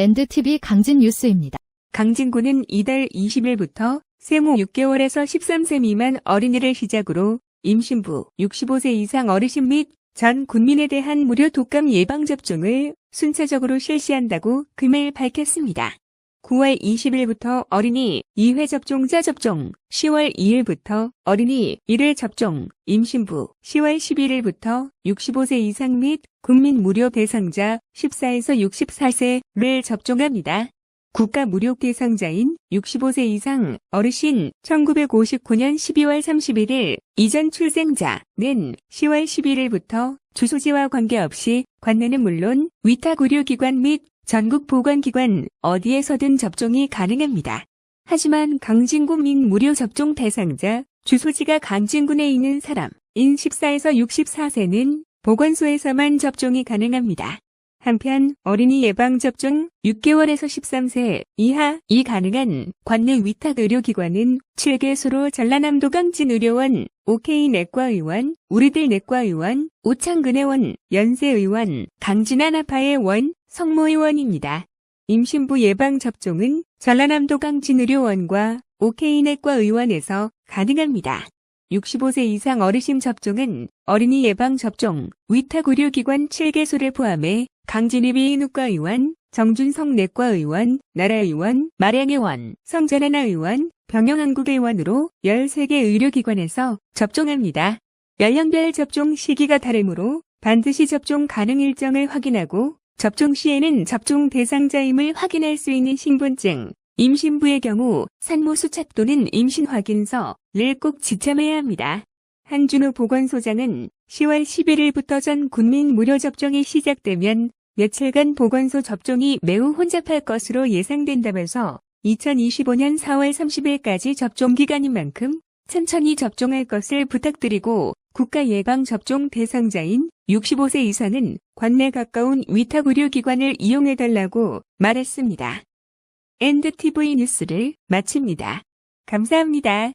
NDTV 강진 뉴스입니다. 강진구는 이달 20일부터 생후 6개월에서 13세 미만 어린이를 시작으로 임신부 65세 이상 어르신 및 전 국민에 대한 무료 독감 예방접종을 순차적으로 실시한다고 금일 밝혔습니다. 9월 20일부터 어린이 2회 접종자 접종, 10월 2일부터 어린이 1회 접종, 임신부. 10월 11일부터 65세 이상 및 국민 무료 대상자 14에서 64세를 접종합니다. 국가 무료 대상자인 65세 이상 어르신 1959년 12월 31일 이전 출생자는 10월 11일부터 주소지와 관계없이 관내는 물론 위탁 의료기관 및 전국 보건기관 어디에서든 접종이 가능합니다. 하지만 강진구 및 무료 접종 대상자 주소지가 강진군에 있는 사람 인 14에서 64세는 보건소에서만 접종이 가능합니다. 한편 어린이 예방접종 6개월에서 13세 이하 이 가능한 관내 위탁 의료기관은 7개소로 전라남도 강진의료원, OK 내과의원, 우리들 내과의원, 오창근의 원, 연세의원, 강진하나파의 원, 성모의원입니다. 임신부 예방접종은 전라남도 강진의료원과 OK 내과의원에서 가능합니다. 65세 이상 어르신 접종은 어린이 예방접종, 위탁의료기관 7개소를 포함해 강진희비 인후과의원, 정준성 내과의원, 나라의원, 마량의원, 성전하나 의원, 병영한국의 원으로 13개 의료기관에서 접종합니다. 연령별 접종 시기가 다르므로 반드시 접종 가능 일정을 확인하고 접종 시에는 접종 대상자임을 확인할 수 있는 신분증, 임신부의 경우 산모 수착 또는 임신 확인서를 꼭 지참해야 합니다. 한준호 보건소장은 10월 11일부터 전 국민 무료 접종이 시작되면 며칠간 보건소 접종이 매우 혼잡할 것으로 예상된다면서 2025년 4월 30일까지 접종 기간인 만큼 천천히 접종할 것을 부탁드리고 국가 예방 접종 대상자인 65세 이상은 관내 가까운 위탁 의료기관을 이용해달라고 말했습니다. 엔드TV 뉴스를 마칩니다. 감사합니다.